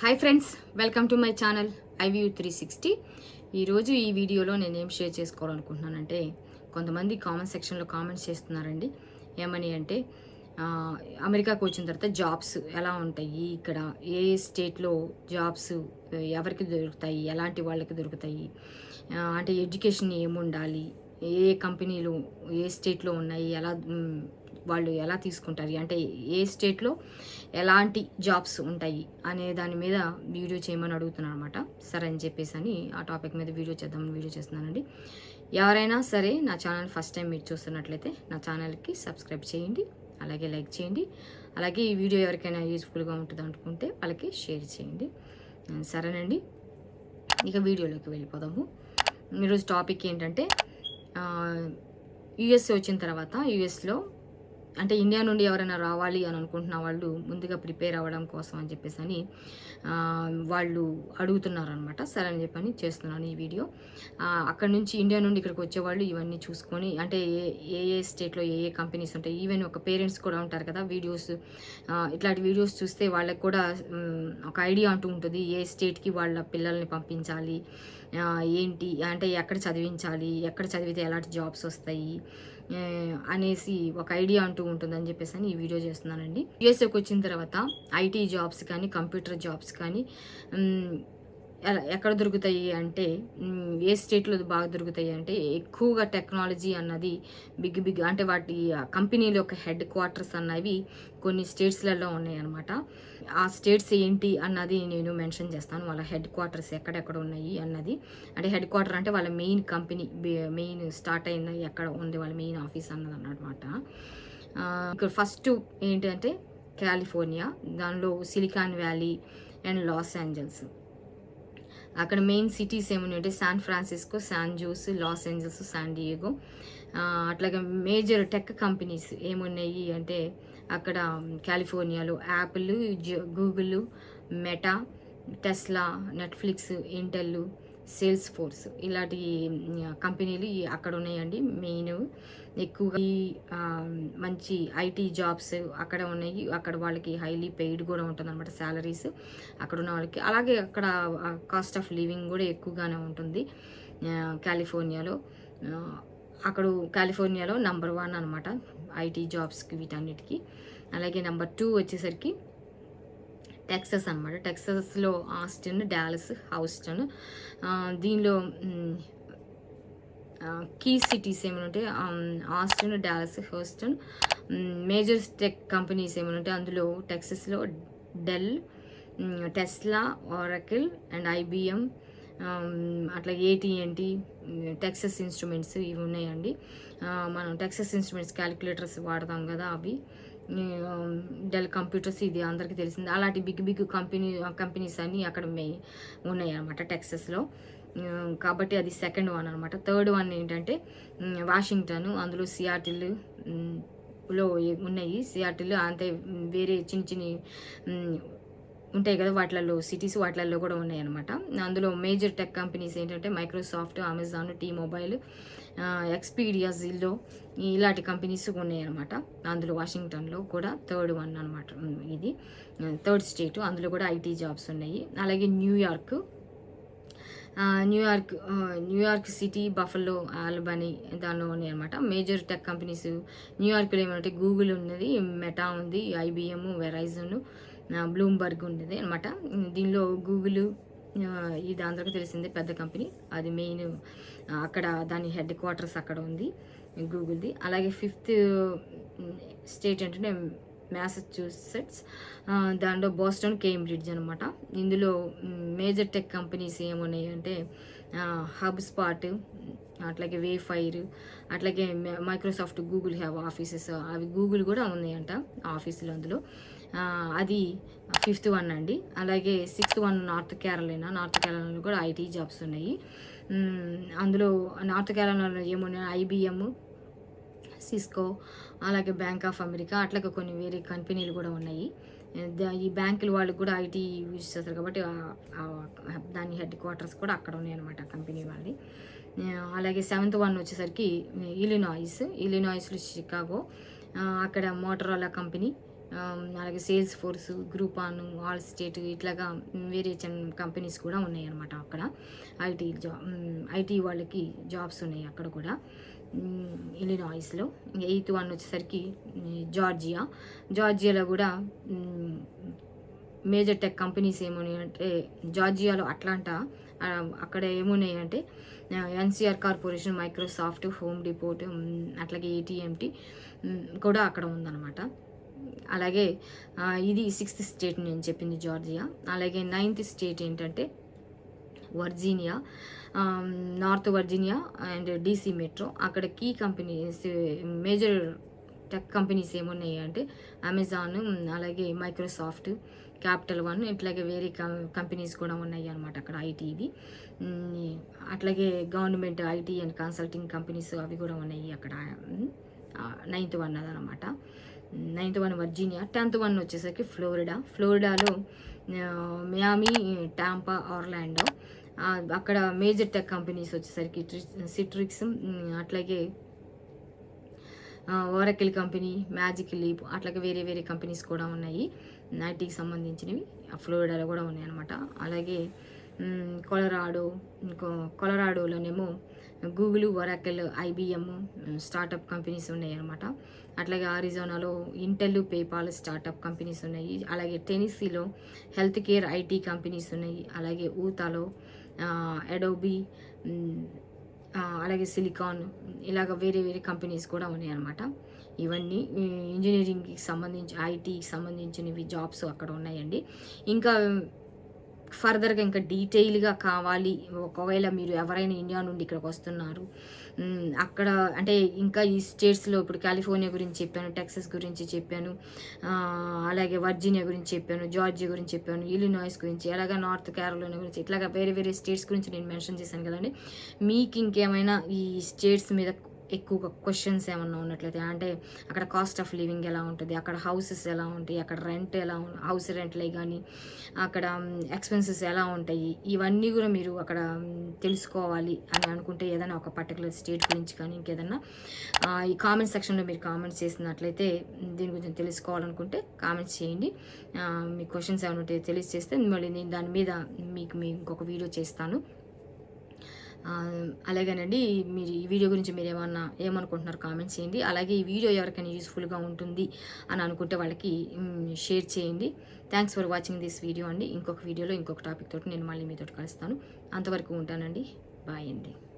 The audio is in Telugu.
Hi friends welcome to my channel iView three sixty ఈరోజు ఈ వీడియోలో నేను ఏం షేర్ చేసుకోవాలనుకుంటున్నానంటే కొంతమంది కామెంట్ సెక్షన్లో కామెంట్స్ చేస్తున్నారండి. ఏమని అంటే అమెరికాకు వచ్చిన తర్వాత జాబ్స్ ఎలా ఉంటాయి ఇక్కడ ఏ స్టేట్లో జాబ్స్ ఎవరికి దొరుకుతాయి ఎలాంటి వాళ్ళకి దొరుకుతాయి అంటే ఎడ్యుకేషన్ ఏముండాలి ఏ కంపెనీలు ఏ స్టేట్లో ఉన్నాయి ఎలా వాళ్ళు ఎలా తీసుకుంటారు? అంటే ఏ స్టేట్లో ఎలాంటి జాబ్స్ ఉంటాయి అనే దాని మీద వీడియో చేయమని అడుగుతున్నాను అనమాట సరే అని చెప్పేసి అని ఆ టాపిక్ మీద వీడియో చేద్దామని వీడియో చేస్తున్నానండి. ఎవరైనా సరే నా ఛానల్ ఫస్ట్ టైం మీరు చూస్తున్నట్లయితే నా ఛానల్కి సబ్స్క్రైబ్ చేయండి అలాగే లైక్ చేయండి అలాగే ఈ వీడియో ఎవరికైనా యూస్ఫుల్గా ఉంటుంది అనుకుంటే వాళ్ళకి షేర్ చేయండి. సరేనండి. ఇక వీడియోలోకి వెళ్ళిపోదాము. ఈరోజు టాపిక్ ఏంటంటే యుఎస్ వచ్చిన తర్వాత యుఎస్లో అంటే ఇండియా నుండి ఎవరైనా రావాలి అని అనుకుంటున్న వాళ్ళు ముందుగా ప్రిపేర్ అవ్వడం కోసం అని చెప్పేసి అని వాళ్ళు అడుగుతున్నారు అనమాట సరే అని చెప్పని చేస్తున్నాను ఈ వీడియో. అక్కడ నుంచి ఇండియా నుండి ఇక్కడికి వచ్చేవాళ్ళు ఇవన్నీ చూసుకొని అంటే ఏ ఏ ఏ స్టేట్లో ఏ ఏ కంపెనీస్ ఉంటాయి ఈవెన్ ఒక పేరెంట్స్ కూడా ఉంటారు కదా వీడియోస్ ఇట్లాంటి వీడియోస్ చూస్తే వాళ్ళకి కూడా ఒక ఐడియా అంటూ ఉంటుంది ఏ స్టేట్కి వాళ్ళ పిల్లల్ని పంపించాలి ఏంటి? అంటే ఎక్కడ చదివించాలి? ఎక్కడ చదివితే ఎలాంటి జాబ్స్ వస్తాయి? అనేసి ఒక ఐడియా అంటూ ఉంటుందని చెప్పేసి అని ఈ వీడియో చేస్తున్నానండి. యుఎస్ఏకి వచ్చిన తర్వాత ఐటీ జాబ్స్ కానీ కంప్యూటర్ జాబ్స్ కానీ ఎలా ఎక్కడ దొరుకుతాయి అంటే ఏ స్టేట్లో బాగా దొరుకుతాయి అంటే ఎక్కువగా టెక్నాలజీ అన్నది బిగ్ బిగ్ అంటే వాటి కంపెనీల యొక్క హెడ్ క్వార్టర్స్ అన్నవి కొన్ని స్టేట్స్లలో ఉన్నాయి అనమాట ఆ స్టేట్స్ ఏంటి అన్నది నేను మెన్షన్ చేస్తాను. వాళ్ళ హెడ్ క్వార్టర్స్ ఎక్కడెక్కడ ఉన్నాయి అన్నది. అంటే హెడ్ క్వార్టర్ అంటే వాళ్ళ మెయిన్ కంపెనీ మెయిన్ స్టార్ట్ అయింది ఎక్కడ ఉంది వాళ్ళ మెయిన్ ఆఫీస్ అన్నది అన్నమాట ఇక్కడ ఫస్ట్ ఏంటంటే కాలిఫోర్నియా దానిలో silicon valley and Los Angeles. అక్కడ main cities ఏమున్నాయంటే San Francisco San Jose Los Angeles San Diego. అట్లాగే మేజర్ టెక్ కంపెనీస్ ఏమున్నాయి అంటే అక్కడ కాలిఫోర్నియాలో Apple Google Meta Tesla Netflix Intel Salesforce ఇలాంటి కంపెనీలు అక్కడ ఉన్నాయండి. మెయిన్ ఎక్కువగా మంచి ఐటీ జాబ్స్ అక్కడ ఉన్నాయి. అక్కడ వాళ్ళకి హైలీ పెయిడ్ కూడా ఉంటుంది అనమాట శాలరీస్ అక్కడ ఉన్న వాళ్ళకి. అలాగే అక్కడ కాస్ట్ ఆఫ్ లివింగ్ కూడా ఎక్కువగానే ఉంటుంది కాలిఫోర్నియాలో. అక్కడ కాలిఫోర్నియాలో నంబర్ వన్ అనమాట ఐటీ జాబ్స్కి వీటన్నిటికీ. అలాగే నెంబర్ టూ వచ్చేసరికి టెక్సస్ అనమాట టెక్సస్లో ఆస్టిన్ డాలస్ హౌస్టన్. దీనిలో కీ సిటీస్ ఏమైనా ఉంటే Aston Austin Dallas Houston. Major tech companies ఏమైనా ఉంటే అందులో టెక్సస్లో Dell Tesla Oracle and IBM. అట్లా ఏటీఎన్టీ టెక్సస్ ఇన్స్ట్రుమెంట్స్ ఇవి ఉన్నాయండి. మనం టెక్సస్ ఇన్స్ట్రుమెంట్స్ క్యాలిక్యులేటర్స్ వాడతాం కదా అవి. డెల్ కంప్యూటర్స్ ఇది అందరికీ తెలిసింది. అలాంటి బిగ్ బిగ్ కంపెనీ కంపెనీస్ అన్నీ అక్కడ మే ఉన్నాయి అనమాట టెక్సస్లో. కాబట్టి అది సెకండ్ వన్ అనమాట థర్డ్ వన్ ఏంటంటే వాషింగ్టన్ అందులో సియాటిల్లో ఉన్నాయి. సియాటిల్ అంతే వేరే చిన్న చిన్ని ఉంటాయి కదా వాటిలలో సిటీస్ వాటిలలో కూడా ఉన్నాయి అనమాట అందులో మేజర్ టెక్ కంపెనీస్ ఏంటంటే Microsoft Amazon T mobile Expedia Zillow ఇలాంటి కంపెనీస్ ఉన్నాయి అనమాట అందులో వాషింగ్టన్లో కూడా థర్డ్ వన్ అనమాట ఇది. థర్డ్ స్టేట్ అందులో కూడా ఐటీ జాబ్స్ ఉన్నాయి. అలాగే New York New York New York city Buffalo Albany దానిలో ఉన్నాయి అనమాట మేజర్ టెక్ కంపెనీస్ న్యూయార్క్లో ఏమంటే గూగుల్ ఉన్నది మెటా ఉంది ఐబిఎం వెరైజన్ బ్లూంబర్గ్ ఉన్నది అనమాట దీనిలో గూగుల్ ఆ, ఇది అందరికీ తెలిసిందే పెద్ద కంపెనీ అది మెయిన్ అక్కడ దాని హెడ్ క్వార్టర్స్ అక్కడ ఉంది గూగుల్ది అలాగే ఫిఫ్త్ స్టేట్ అంటే మ్యాసచ్యూసెట్స్ దాంట్లో బోస్టన్ కేంబ్రిడ్జ్ అనమాట ఇందులో మేజర్ టెక్ కంపెనీస్ ఏమున్నాయి అంటే హబ్ స్పాట్ అట్లాగే వే ఫైర్ అట్లాగే మైక్రోసాఫ్ట్ గూగుల్ హ్యావ్ ఆఫీసెస్ అవి గూగుల్ కూడా ఉన్నాయంట ఆఫీసులు అందులో. అది ఫిఫ్త్ వన్ అండి. అలాగే సిక్స్త్ వన్ నార్త్ కేరళనా నార్త్ కేరళలో కూడా ఐటీ జాబ్స్ ఉన్నాయి. అందులో నార్త్ కేరళలో ఏమున్నాయి? ఐబిఎం సిస్కో అలాగే బ్యాంక్ ఆఫ్ అమెరికా అట్లాగే కొన్ని వేరే కంపెనీలు కూడా ఉన్నాయి. ఈ బ్యాంకులు వాళ్ళకి కూడా ఐటీ యూజ్ చేస్తారు కాబట్టి దాని హెడ్ క్వార్టర్స్ కూడా అక్కడ ఉన్నాయి అనమాట కంపెనీ వాళ్ళది. అలాగే సెవెంత్ వన్ వచ్చేసరికి ఇలినాయిస్ ఇలినాయిస్లో షికాగో అక్కడ మోటరోలా కంపెనీ అలాగే Salesforce Groupon Allstate ఇట్లాగా వేరే చిన్న కంపెనీస్ కూడా ఉన్నాయన్నమాట అక్కడ. ఐటీ జాబ్ ఐటీ వాళ్ళకి జాబ్స్ ఉన్నాయి అక్కడ కూడా. ఇలినాయిస్లో ఎయిత్ వన్ వచ్చేసరికి జార్జియా జార్జియాలో కూడా మేజర్ టెక్ కంపెనీస్ ఏమున్నాయి అంటే జార్జియాలో అట్లాంటా అక్కడ ఏమున్నాయి అంటే NCR corporation Microsoft Home Depot అట్లాగే ఏటీఎంటీ కూడా అక్కడ ఉందన్నమాట. అలాగే ఇది సిక్స్త్ స్టేట్ నేను చెప్పింది జార్జియా అలాగే నైన్త్ స్టేట్ ఏంటంటే Virginia North Virginia and DC metro. అక్కడ key companies major tech companies ఏమున్నాయి అంటే అమెజాన్ అలాగే మైక్రోసాఫ్ట్ క్యాపిటల్ వన్ ఇట్లాగే వేరే కం- కంపెనీస్ కూడా ఉన్నాయి అనమాట అక్కడ ఐటీవి అట్లాగే government IT and consulting companies అవి కూడా ఉన్నాయి అక్కడ. నైన్త్ వన్ అదనమాట ninth one Virginia. Tenth one వచ్చేసరికి ఫ్లోరిడా. ఫ్లోరిడాలో ఆ, మియామి టాంపా ఆర్లాండో అక్కడ మేజర్ టెక్ కంపెనీస్ వచ్చేసరికి సిట్రిక్స్ అట్లాగే ఓరకిల్ కంపెనీ మ్యాజిక్ లీప్ అట్లాగే వేరే వేరే కంపెనీస్ కూడా ఉన్నాయి. ఐటీకి సంబంధించినవి ఫ్లోరిడాలో కూడా ఉన్నాయి అనమాట అలాగే కొలరాడో ఇంకో కొలరాడోలోనేమో Google Oracle IBM startup companies ఉన్నాయి అనమాట అట్లాగే ఆరిజోనాలో ఇంటెల్ పేపాల్ స్టార్టప్ కంపెనీస్ ఉన్నాయి. అలాగే టెనిసీలో హెల్త్ కేర్ ఐటీ కంపెనీస్ ఉన్నాయి. అలాగే ఊతాలో అడోబీ అలాగే సిలికాన్ ఇలాగ వేరే వేరే కంపెనీస్ కూడా ఉన్నాయి అనమాట ఇవన్నీ ఇంజనీరింగ్కి సంబంధించి ఐటీకి సంబంధించినవి జాబ్స్ అక్కడ ఉన్నాయండి. ఇంకా ఫర్దర్గా ఇంకా డీటెయిల్గా కావాలి. ఒకవేళ మీరు ఎవరైనా ఇండియా నుండి ఇక్కడికి వస్తున్నారు. అక్కడ అంటే ఇంకా ఈ స్టేట్స్లో ఇప్పుడు కాలిఫోర్నియా గురించి చెప్పాను టెక్సస్ గురించి చెప్పాను అలాగే వర్జీనియా గురించి చెప్పాను జార్జియా గురించి చెప్పాను ఇలినాయిస్ గురించి అలాగే నార్త్ కేరళ గురించి ఇట్లాగా వేరే వేరే స్టేట్స్ గురించి నేను మెన్షన్ చేశాను కదండి. మీకు ఇంకేమైనా ఈ స్టేట్స్ మీద ఎక్కువగా క్వశ్చన్స్ ఏమన్నా ఉన్నట్లయితే అంటే అక్కడ కాస్ట్ ఆఫ్ లివింగ్ ఎలా ఉంటుంది అక్కడ హౌసెస్ ఎలా ఉంటాయి అక్కడ రెంట్ ఎలా హౌస్ రెంట్లే కానీ అక్కడ ఎక్స్పెన్సెస్ ఎలా ఉంటాయి ఇవన్నీ కూడా మీరు అక్కడ తెలుసుకోవాలి అని అనుకుంటే ఏదైనా ఒక పర్టికులర్ స్టేట్ గురించి కానీ ఇంకేదన్నా ఈ కామెంట్ సెక్షన్లో మీరు కామెంట్స్ చేసినట్లయితే దీని గురించి తెలుసుకోవాలనుకుంటే కామెంట్స్ చేయండి. మీ క్వశ్చన్స్ ఏమైనా ఉంటే తెలియజేస్తే మళ్ళీ నేను దాని మీద మీకు మీ ఇంకొక వీడియో చేస్తాను. అలాగేనండి మీరు ఈ వీడియో గురించి మీరు ఏమన్నా ఏమనుకుంటున్నారు కామెంట్స్ చేయండి. అలాగే ఈ వీడియో ఎవరికైనా యూస్ఫుల్గా ఉంటుంది అని అనుకుంటే వాళ్ళకి షేర్ చేయండి. Thanks for watching this video అండి. ఇంకొక వీడియోలో ఇంకొక టాపిక్ తోటి నేను మళ్ళీ మీతో కలుస్తాను. అంతవరకు ఉంటానండి. బాయ్ అండి.